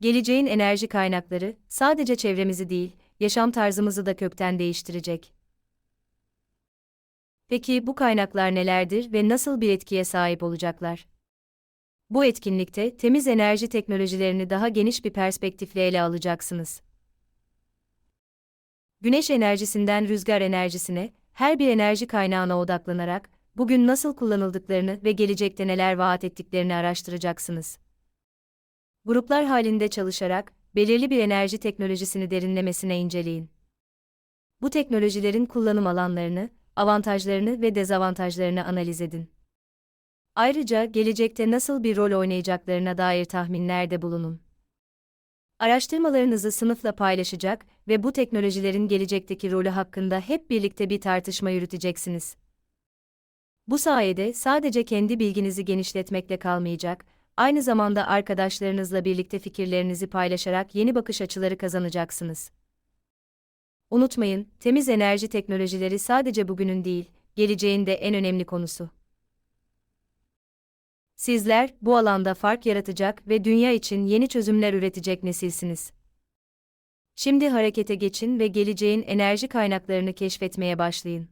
Geleceğin enerji kaynakları sadece çevremizi değil, yaşam tarzımızı da kökten değiştirecek. Peki bu kaynaklar nelerdir ve nasıl bir etkiye sahip olacaklar? Bu etkinlikte temiz enerji teknolojilerini daha geniş bir perspektifle ele alacaksınız. Güneş enerjisinden rüzgar enerjisine, her bir enerji kaynağına odaklanarak, bugün nasıl kullanıldıklarını ve gelecekte neler vaat ettiklerini araştıracaksınız. Gruplar halinde çalışarak, belirli bir enerji teknolojisini derinlemesine inceleyin. Bu teknolojilerin kullanım alanlarını, avantajlarını ve dezavantajlarını analiz edin. Ayrıca gelecekte nasıl bir rol oynayacaklarına dair tahminlerde bulunun. Araştırmalarınızı sınıfla paylaşacak ve bu teknolojilerin gelecekteki rolü hakkında hep birlikte bir tartışma yürüteceksiniz. Bu sayede sadece kendi bilginizi genişletmekle kalmayacak, aynı zamanda arkadaşlarınızla birlikte fikirlerinizi paylaşarak yeni bakış açıları kazanacaksınız. Unutmayın, temiz enerji teknolojileri sadece bugünün değil, geleceğin de en önemli konusu. Sizler bu alanda fark yaratacak ve dünya için yeni çözümler üretecek nesilsiniz. Şimdi harekete geçin ve geleceğin enerji kaynaklarını keşfetmeye başlayın.